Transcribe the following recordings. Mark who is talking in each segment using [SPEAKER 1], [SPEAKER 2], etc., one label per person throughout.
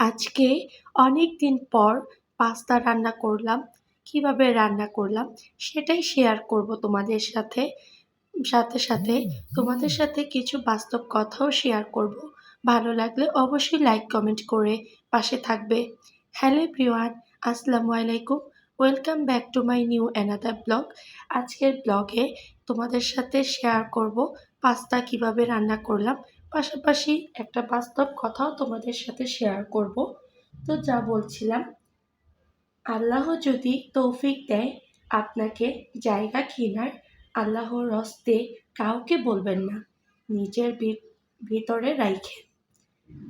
[SPEAKER 1] আজকে অনেক দিন পর পাস্তা রান্না করলাম। কীভাবে রান্না করলাম সেটাই শেয়ার করব তোমাদের সাথে। সাথে সাথে তোমাদের সাথে কিছু বাস্তব কথাও শেয়ার করব। ভালো লাগলে অবশ্যই লাইক কমেন্ট করে পাশে থাকবে। হ্যালো প্রিয়ান আসসালামু আলাইকুম। Welcome back to my new another blog আজকের ব্লগে তোমাদের সাথে শেয়ার করব পাস্তা কীভাবে রান্না করলাম। পাশাপাশি একটা বাস্তব কথাও তোমাদের সাথে শেয়ার করব। তো যা বলছিলাম, আল্লাহ যদি তৌফিক দেয় আপনাকে জায়গা কেনার, আল্লাহর রস্তে কাউকে বলবেন না, নিজের ভিতরে রাইখেন।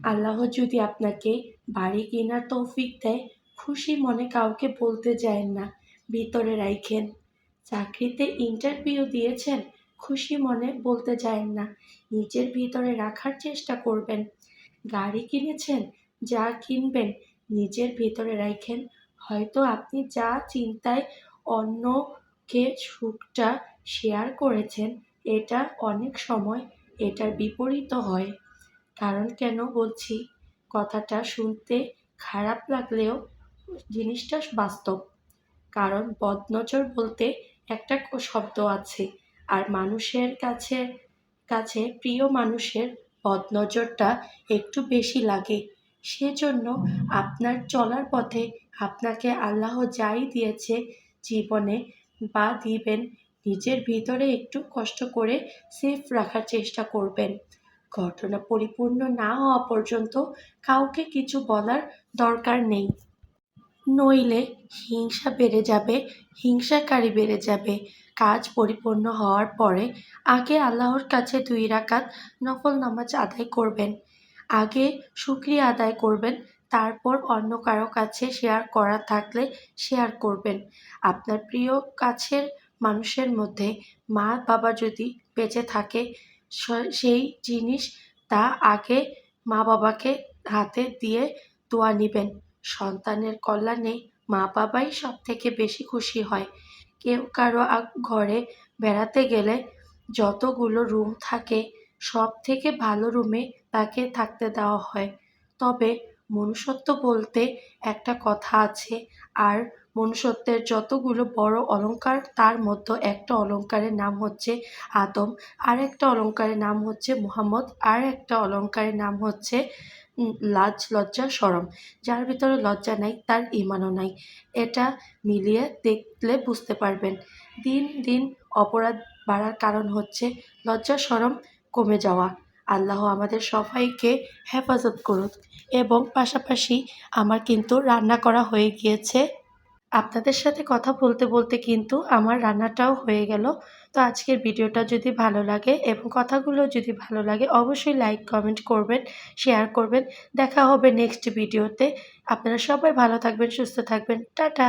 [SPEAKER 1] আল্লাহ যদি আপনাকে বাড়ি কেনার তৌফিক দেয় খুশি মনে কাউকে বলতে যায় না। ভিতরে রাইখেন। চাকরিতে ইন্টারভিউ দিয়েছেন, খুশি মনে বলতে যায় না। নিজের ভিতরে রাখার চেষ্টা করবেন। গাড়ি কিনেছেন, যা কিনবেন, নিজের ভিতরে রাখেন হয়তো আপনি যা চিন্তায় অন্যকে সুখটা শেয়ার করেছেন, এটা অনেক সময় এটার বিপরীত হয়। কারণ কেন বলছি? কথাটা শুনতে খারাপ লাগলেও জিনিসটা বাস্তব। কারণ বদনজর বলতে একটা শব্দ আছে, আর মানুষের কাছে কাছে প্রিয় মানুষের বদনজরটা একটু বেশি লাগে। সেজন্য আপনার চলার পথে আপনাকে আল্লাহ যাই দিয়েছে জীবনে বা দিবেন, নিজের ভিতরে একটু কষ্ট করে সেফ রাখার চেষ্টা করবেন। ঘটনা পরিপূর্ণ না হওয়া পর্যন্ত কাউকে কিছু বলার দরকার নেই। নইলে হিংসা বেড়ে যাবে, হিংসাকারী বেড়ে যাবে। কাজ পরিপূর্ণ হওয়ার পরে আগে আল্লাহর কাছে দুই রাকাত নফল নামাজ আদায় করবেন। আগে শুক্রিয়া আদায় করবেন, তারপর অন্য কারও কাছে শেয়ার করা থাকলে শেয়ার করবেন। আপনার প্রিয় কাছের মানুষের মধ্যে মা বাবা যদি বেঁচে থাকে সেই জিনিস তা আগে মা বাবাকে হাতে দিয়ে দোয়া নেবেন। সন্তানের কল্যাণে মা বাবাই সব থেকে বেশি খুশি হয়। কেউ কারও ঘরে বেড়াতে গেলে যতগুলো রুম থাকে সব থেকে ভালো রুমে তাকে থাকতে দেওয়া হয়। তবে মনুষ্যত্ব বলতে একটা কথা আছে, আর মনুষ্যত্বের যতগুলো বড় অলংকার, তার মধ্যে একটা অলংকারের নাম হচ্ছে আদম আর একটা অলংকারের নাম হচ্ছে মুহাম্মদ আর একটা অলংকারের নাম হচ্ছে লাজ, লজ্জা, সরম। যার ভিতরে লজ্জা নাই, তার ইমানও নাই। এটা মিলিয়ে দেখলে বুঝতে পারবেন। দিন দিন অপরাধ বাড়ার কারণ হচ্ছে লজ্জা, সরম কমে যাওয়া। আল্লাহ আমাদের সবাইকে হেফাজত করুক। এবং পাশাপাশি আমার কিন্তু রান্না করা হয়ে গিয়েছে। আপনাদের সাথে কথা বলতে বলতে কিন্তু আমার রান্নাটাও হয়ে গেল। তো আজকের ভিডিওটা যদি ভালো লাগে এবং কথাগুলো যদি ভালো লাগে, অবশ্যই লাইক কমেন্ট করবেন শেয়ার করবেন। দেখা হবে নেক্সট ভিডিওতে। আপনারা সবাই ভালো থাকবেন, সুস্থ থাকবেন। টাটা!